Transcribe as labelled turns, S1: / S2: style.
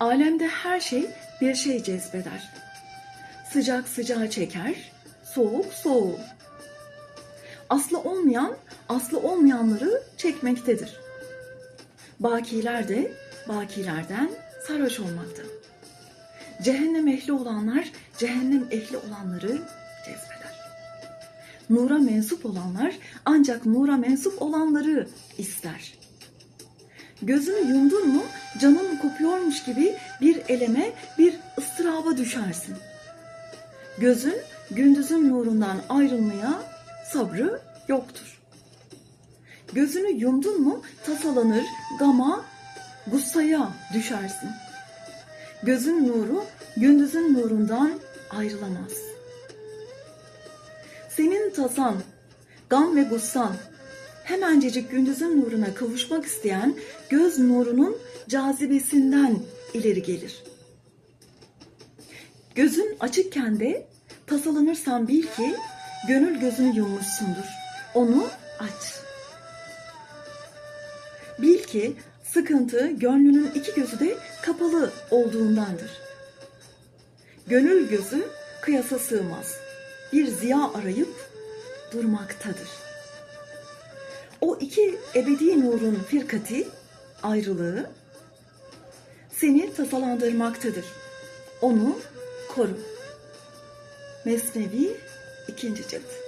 S1: Alemde her şey bir şey cezbeder. Sıcak sıcağı çeker, soğuk soğuğu. Aslı olmayan, aslı olmayanları çekmektedir. Bakiler de bakilerden sarhoş olmakta. Cehennem ehli olanlar cehennem ehli olanları cezbeder. Nura mensup olanlar ancak nura mensup olanları ister. Gözünü yumdun mu canın kopuyormuş gibi bir eleme, bir ıstıraba düşersin. Gözün gündüzün nurundan ayrılmaya sabrı yoktur. Gözünü yumdun mu tasalanır, gama, gussaya düşersin. Gözün nuru gündüzün nurundan ayrılamaz. Senin tasan, gam ve gussan, hemencecik gündüzün nuruna kavuşmak isteyen göz nurunun cazibesinden ileri gelir. Gözün açıkken de tasalanırsan bil ki gönül gözünü yummuşsundur. Onu aç. Bil ki sıkıntı gönlünün iki gözü de kapalı olduğundandır. Gönül gözü kıyasa sığmaz. Bir ziya arayıp durmaktadır. O iki ebedi nurun firkati, ayrılığı seni tasalandırmaktadır. Onu koru. Mesnevi ikinci cilt.